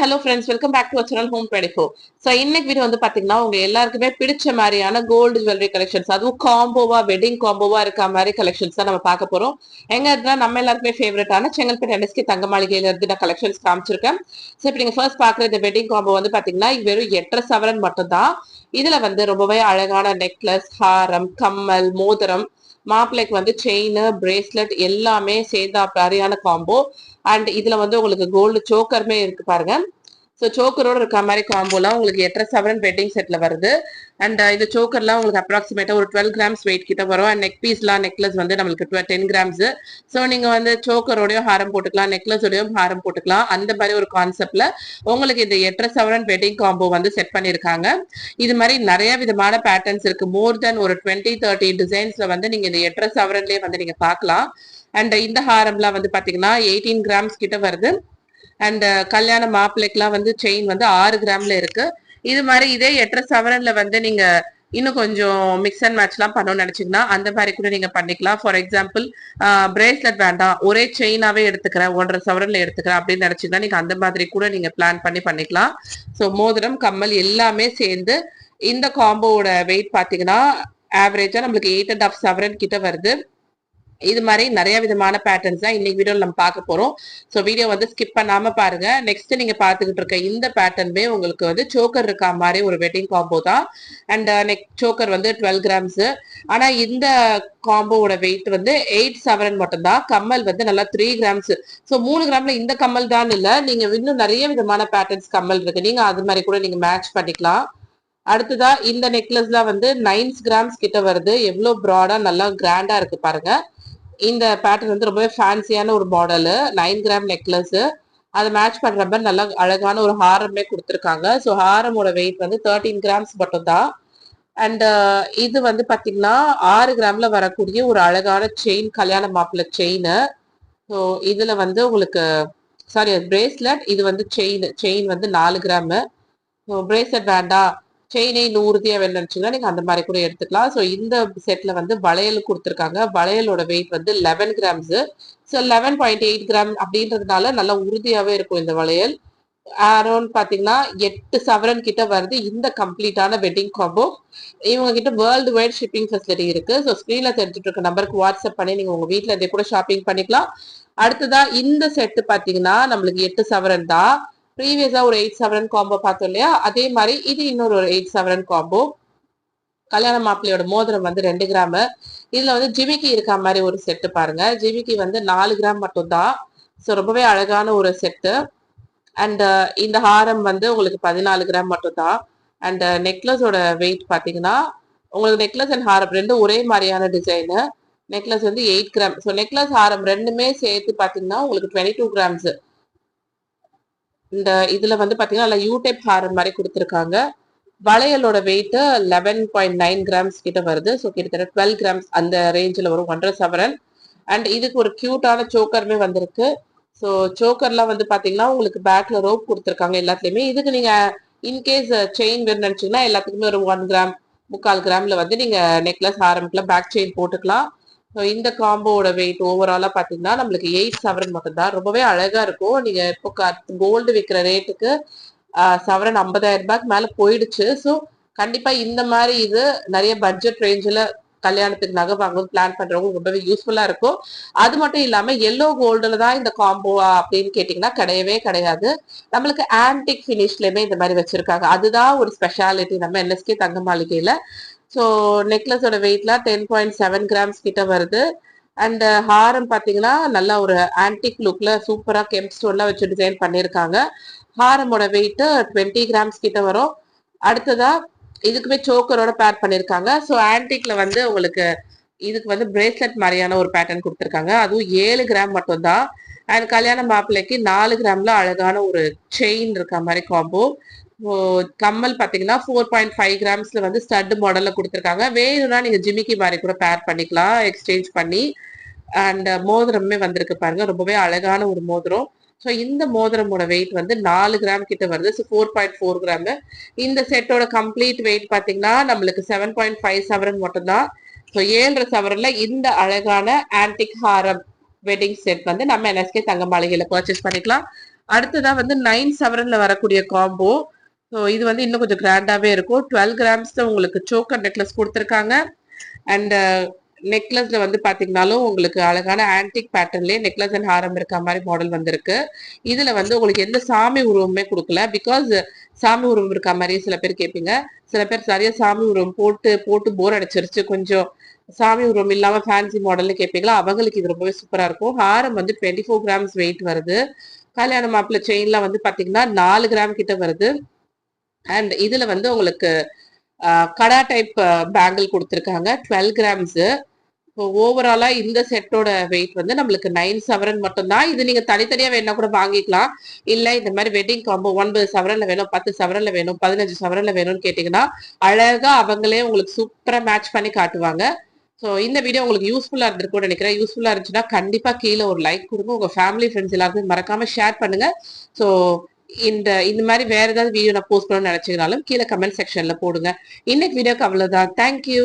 Hello friends welcome back to channel home twenty four so இன்னைக்கு video வந்து பாத்தீங்கன்னா உங்க எல்லாருக்குமே பிடிச்ச மாதிரியான கோல்டு ஜுவல்லரி கலெக்ஷன்ஸ் அதுவும் காம்போவா வெட்டிங் காம்போவா இருக்க மாதிரி கலெக்ஷன்ஸ் தான் நம்ம பார்க்க போறோம். எங்க இருந்தா நம்ம எல்லாருக்குமே ஃபேவரட்டான செங்கல்பேட் என்எஸ்கே தங்க மாளிகையில இருந்து நான் கலெக்ஷன்ஸ் காமிச்சிருக்கேன். ஸோ இப்போ நீங்க ஃபர்ஸ்ட் பாக்குற இந்த வெட்டிங் காம்போ வந்து பாத்தீங்கன்னா இது வெறும் எட்டரை சவரன் மட்டும்தான். இதுல வந்து ரொம்பவே அழகான நெக்லஸ் ஹாரம் கம்மல் மோதிரம் மாப்பிள்ளைக்கு வந்து செயின் பிரேஸ்லெட் எல்லாமே சேர்ந்த மாதிரியான காம்போ அண்ட் இதுல வந்து உங்களுக்கு கோல்டு சோக்கருமே இருக்கு பாருங்க. ஸோ சோக்கரோட இருக்க மாதிரி காம்போலாம் உங்களுக்கு எட்டரை செவன் வெட்டிங் செட்டில் வருது. அண்ட் இந்த சோக்கர்லாம் உங்களுக்கு அப்ராக்சிமேட்டாக ஒரு டுவெல் கிராம்ஸ் வெயிட் கிட்ட வரும். அண்ட் நெக் பீஸ்லாம் நெக்லஸ் வந்து நம்மளுக்கு டென் கிராம்ஸ் ஸோ நீங்கள் வந்து சோக்கரோடயும் ஹாரம் போட்டுக்கலாம் நெக்லஸோடையும் ஹாரம் போட்டுக்கலாம். அந்த மாதிரி ஒரு கான்செப்டில் உங்களுக்கு இந்த எட்டரை செவன் வெட்டிங் காம்போ வந்து செட் பண்ணியிருக்காங்க. இது மாதிரி நிறைய விதமான பேட்டர்ன்ஸ் இருக்குது மோர் தென் ஒரு டுவெண்ட்டி தேர்ட்டி டிசைன்ஸில் வந்து நீங்கள் இந்த எட்டரை செவரன்லேயே வந்து நீங்கள் பார்க்கலாம். அண்ட் இந்த ஹாரம்லாம் வந்து பார்த்தீங்கன்னா எயிட்டீன் கிராம்ஸ் கிட்ட வருது. அண்ட் uh, கல்யாண மாப்பிள்ளைக்கெல்லாம் வந்து செயின் வந்து ஆறு கிராம்ல இருக்கு. இது மாதிரி இதே எட்டரை சவரன்ல வந்து நீங்க இன்னும் கொஞ்சம் மிக்ஸ் அண்ட் மேட்ச்லாம் பண்ணணும்னு நினைச்சீங்கன்னா அந்த மாதிரி கூட நீங்க பண்ணிக்கலாம். ஃபார் எக்ஸாம்பிள் பிரேஸ்லெட் வேண்டாம். ஒரே செயினாவே எடுத்துக்கிறேன். ஒன்றரை சவரன்ல எடுத்துக்கிறேன் அப்படின்னு நினைச்சீங்கன்னா நீங்க அந்த மாதிரி கூட நீங்க பிளான் பண்ணி பண்ணிக்கலாம். ஸோ மோதிரம் கம்மல் எல்லாமே சேர்ந்து இந்த காம்போவோட வெயிட் பாத்தீங்கன்னா ஆவரேஜா நம்மளுக்கு எயிட் அண்ட் ஆஃப் சவரன் கிட்ட வருது. இது மாதிரி நிறைய விதமான பேட்டர்ன்ஸ் தான் இன்னைக்கு வீடியோல நம்ம பார்க்க போறோம். ஸோ வீடியோ வந்து ஸ்கிப் பண்ணாம பாருங்க. நெக்ஸ்ட் நீங்க பாத்துக்கிட்டு இருக்க இந்த பேட்டர்னுமே உங்களுக்கு வந்து சோக்கர் இருக்கா மாதிரி ஒரு வெட்டிங் காம்போ தான். அண்ட் நெக் சோக்கர் வந்து டுவெல் கிராம்ஸ் ஆனா இந்த காம்போவோட வெயிட் வந்து எயிட் செவன் மட்டும்தான் கம்மல் வந்து நல்லா த்ரீ கிராம்ஸ் ஸோ மூணு கிராம்ல இந்த கம்மல் தான் இல்லை. நீங்க இன்னும் நிறைய விதமான பேட்டர்ன்ஸ் கம்மல் இருக்கு. நீங்க அது மாதிரி கூட நீங்க மேட்ச் பண்ணிக்கலாம். அடுத்ததா இந்த நெக்லஸ்லாம் வந்து நைன்ஸ் கிராம்ஸ் கிட்ட வருது. எவ்வளவு ப்ராடா நல்லா கிராண்டா இருக்கு பாருங்க. இந்த பேட்டர்ன் வந்து ரொம்பவே ஃபேன்சியான ஒரு மாடலு நைன் கிராம் நெக்லஸ் அதை மேட்ச் பண்ணுறப்ப மாதிரி நல்லா அழகான ஒரு ஹாரமே கொடுத்துருக்காங்க. ஸோ ஹாரமோட வெயிட் வந்து தேர்ட்டீன் கிராம்ஸ் மட்டும் தான் அண்ட் இது வந்து பார்த்தீங்கன்னா ஆறு கிராமில் வரக்கூடிய ஒரு அழகான செயின் கல்யாண மாப்பிள்ள செயின் ஸோ இதில் வந்து உங்களுக்கு சாரி பிரேஸ்லெட் இது வந்து செயின் செயின் வந்து நாலு கிராமு ஸோ பிரேஸ்லெட் வேண்டாம். செயினை இன்னும் உறுதியா வேணும்னு நீங்கள் அந்த மாதிரி கூட எடுத்துக்கலாம். ஸோ இந்த செட்டில் வந்து வளையல் கொடுத்துருக்காங்க. வளையலோட வெயிட் வந்து eleven grams so eleven point eight gram அப்படின்றதுனால நல்லா உறுதியாகவே இருக்கும் இந்த வளையல். அரௌண்ட் பார்த்தீங்கன்னா எட்டு சவரன் கிட்ட வருது. இந்த கம்ப்ளீட்டான வெட்டிங் காம்போ இவங்க கிட்ட வேர்ல்டு வைட் ஷிப்பிங் ஃபெசிலிட்டி இருக்கு. ஸோ ஸ்க்ரீன்ல தெரிஞ்சுட்டு இருக்க நம்பருக்கு வாட்ஸ்அப் பண்ணி நீங்க உங்க வீட்டில் இருந்தே கூட ஷாப்பிங் பண்ணிக்கலாம். அடுத்ததா இந்த செட்டு பார்த்தீங்கன்னா நம்மளுக்கு எட்டு சவரன் தான். ப்ரீவியஸா ஒரு எயிட் செவன் காம்போ பார்த்தோம் இல்லையா? அதே மாதிரி இது இன்னொரு ஒரு எயிட் செவன் காம்போ கல்யாண மாப்பிள்ளையோட மோதிரம் வந்து ரெண்டு கிராம் இதுல வந்து ஜிமிக்கி இருக்க மாதிரி ஒரு செட்டு பாருங்க. ஜிமிக்கி வந்து நாலு கிராம் மட்டும்தான். ஸோ ரொம்பவே அழகான ஒரு செட்டு அண்ட் uh, இந்த ஹாரம் வந்து உங்களுக்கு பதினாலு கிராம் மட்டும்தான். அண்ட் நெக்லஸோட வெயிட் பார்த்தீங்கன்னா உங்களுக்கு நெக்லஸ் அண்ட் ஹாரம் ரெண்டும் ஒரே மாதிரியான டிசைனு நெக்லஸ் வந்து எயிட் கிராம் ஸோ நெக்லஸ் ஹாரம் ரெண்டுமே சேர்த்து பார்த்தீங்கன்னா உங்களுக்கு டுவெண்ட்டி டூ கிராம்ஸ் இந்த இதுல வந்து பாத்தீங்கன்னா அதில் யூடைப் ஹாரம் மாதிரி கொடுத்துருக்காங்க. வளையலோட weight eleven point nine grams கிட்ட வருது. ஸோ கிட்டத்தட்ட டுவெல் கிராம்ஸ் அந்த ரேஞ்சில் வரும் ஒன்றரை சவரன். அண்ட் இதுக்கு ஒரு க்யூட்டான சோக்கருமே வந்திருக்கு. ஸோ சோக்கர்லாம் வந்து பார்த்தீங்கன்னா உங்களுக்கு பேக்ல ரோப் கொடுத்துருக்காங்க எல்லாத்துலேயுமே. இதுக்கு நீங்கள் இன்கேஸ் செயின் வேணும்னு நினச்சிங்கன்னா எல்லாத்துக்குமே ஒரு ஒன் கிராம் முக்கால் கிராம்ல வந்து நீங்கள் நெக்லஸ் ஆரம்பிக்கலாம் பேக் செயின் போட்டுக்கலாம். ஸோ இந்த காம்போவோட வெயிட் ஓவராலாக பார்த்தீங்கன்னா நம்மளுக்கு எயிட் சவரன் மட்டும்தான். ரொம்பவே அழகாக இருக்கும். நீங்கள் இப்போ கோல்டு விற்கிற ரேட்டுக்கு சவரன் ஐம்பதாயிரம் ரூபாய்க்கு மேலே போயிடுச்சு. ஸோ கண்டிப்பாக இந்த மாதிரி இது நிறைய பட்ஜெட் ரேஞ்சில் கல்யாணத்துக்கு நகை வாங்கணும் பிளான் பண்றவங்க ரொம்பவே யூஸ்ஃபுல்லா இருக்கும். அது மட்டும் இல்லாம எல்லோ கோல்டுல தான் இந்த காம்போவா அப்படின்னு கேட்டீங்கன்னா கிடையவே கிடையாது. நம்மளுக்கு ஆன்டிக் ஃபினிஷ்லயுமே இந்த மாதிரி வச்சிருக்காங்க. அதுதான் ஒரு ஸ்பெஷாலிட்டி நம்ம என்எஸ்கே தங்க மாளிகையில ஸோ நெக்லஸோட வெயிட்லாம் டென் பாயிண்ட் செவன் கிராம்ஸ் கிட்ட வருது. அண்ட் uh, ஹாரம் பார்த்தீங்கன்னா நல்லா ஒரு ஆன்டிக் லுக்கில் சூப்பராக கெம்ப் ஸ்டோன்லாம் வச்சு டிசைன் பண்ணியிருக்காங்க ஹாரமோட வெயிட்டு டுவெண்ட்டி கிராம்ஸ் கிட்ட வரும். அடுத்ததாக இதுக்குமே சோக்கரோட பேர் பண்ணியிருக்காங்க ஸோ ஆன்டிக்ல வந்து உங்களுக்கு இதுக்கு வந்து பிரேஸ்லெட் மாதிரியான ஒரு பேட்டர்ன் கொடுத்துருக்காங்க. அதுவும் ஏழு கிராம் மட்டும்தான். அண்ட் கல்யாண மாப்பிள்ளைக்கு நாலு கிராம்ல அழகான ஒரு செயின் இருக்க மாதிரி காம்போ கம்மல் பார்த்தீங்கன்னா ஃபோர் பாயிண்ட் ஃபைவ் கிராம்ஸ்ல வந்து ஸ்டட் மாடல்ல கொடுத்துருக்காங்க. வேணும்னா நீங்க ஜிமிக்கி மாதிரி கூட பேர் பண்ணிக்கலாம் எக்ஸ்சேஞ்ச் பண்ணி. அண்ட் மோதிரமே வந்திருக்கு பாருங்க. ரொம்பவே அழகான ஒரு மோதிரம். ஸோ இந்த மோதிரமோட வெயிட் வந்து நாலு கிராம் கிட்ட வருது. So four point four gram இந்த செட்டோட கம்ப்ளீட் வெயிட் பார்த்தீங்கன்னா நம்மளுக்கு செவன் பாயிண்ட் ஃபைவ் செவரன் மட்டும்தான். ஸோ ஏழரை சவரன்ல இந்த அழகான ஆன்டிக் ஹாரம் வெட்டிங் செட் வந்து நம்ம என்எஸ்கே தங்க மாளிகையில பர்ச்சேஸ் பண்ணிக்கலாம். அடுத்ததான் வந்து நைன் செவரன்ல வரக்கூடிய காம்போ ஸோ இது வந்து இன்னும் கொஞ்சம் கிராண்டாகவே இருக்கும். டுவெல் கிராம்ஸ் உங்களுக்கு சோக்கர் நெக்லஸ் கொடுத்துருக்காங்க. அண்ட் நெக்லஸில் வந்து பார்த்தீங்கனாலும் உங்களுக்கு அழகான ஆன்டிக் பேட்டர்ன்லேயே நெக்லஸ் அண்ட் ஹாரம் இருக்க மாதிரி மாடல் வந்திருக்கு. இதில் வந்து உங்களுக்கு எந்த சாமி உருவமே கொடுக்கல. பிகாஸ் சாமி உருவம் இருக்க மாதிரி சில பேர் கேட்பீங்க. சில பேர் சரியா சாமி உருவம் போட்டு போட்டு போர் அடிச்சிருச்சு. கொஞ்சம் சாமி உருவம் இல்லாமல் ஃபேன்சி மாடல்னு கேட்பீங்களா? அவங்களுக்கு இது ரொம்பவே சூப்பராக இருக்கும். ஹாரம் வந்து டுவெண்ட்டி ஃபோர் கிராம்ஸ் வெயிட் வருது. கல்யாண மாப்பிள்ள செயின்லாம் வந்து பார்த்தீங்கன்னா நாலு கிராம் கிட்ட வருது. அண்ட் இதுல வந்து உங்களுக்கு கடா டைப் பேங்கிள் கொடுத்துருக்காங்க. டுவெல் கிராம்ஸ் இப்போ ஓவராலா இந்த செட்டோட வெயிட் வந்து நம்மளுக்கு நைன் சவரன் மட்டும்தான். இது நீங்க தனித்தனியா வேணா கூட வாங்கிக்கலாம். இல்ல இந்த மாதிரி வெட்டிங் காம்போ ஒன்பது சவரன்ல வேணும் பத்து சவரன்ல வேணும் பதினஞ்சு சவரன்ல வேணும்னு கேட்டீங்கன்னா அழகா அவங்களே உங்களுக்கு சூப்பரா மேட்ச் பண்ணி காட்டுவாங்க. ஸோ இந்த வீடியோ உங்களுக்கு யூஸ்ஃபுல்லாக இருந்திருக்கும்னு நினைக்கிறேன். யூஸ்ஃபுல்லாக இருந்துச்சுன்னா கண்டிப்பாக கீழே ஒரு லைக் கொடுங்க. உங்கள் ஃபேமிலி ஃப்ரெண்ட்ஸ் எல்லாருக்கும் மறக்காமல் ஷேர் பண்ணுங்கள் ஸோ இந்த இந்த மாதிரி வேற ஏதாவது வீடியோ நான் போஸ்ட் பண்ணணும்னு நினைச்சீங்கனாலும் கீழே கமெண்ட் செக்ஷன்ல போடுங்க. இன்னைக்கு வீடியோக்கு அவ்வளவுதான். தேங்க்யூ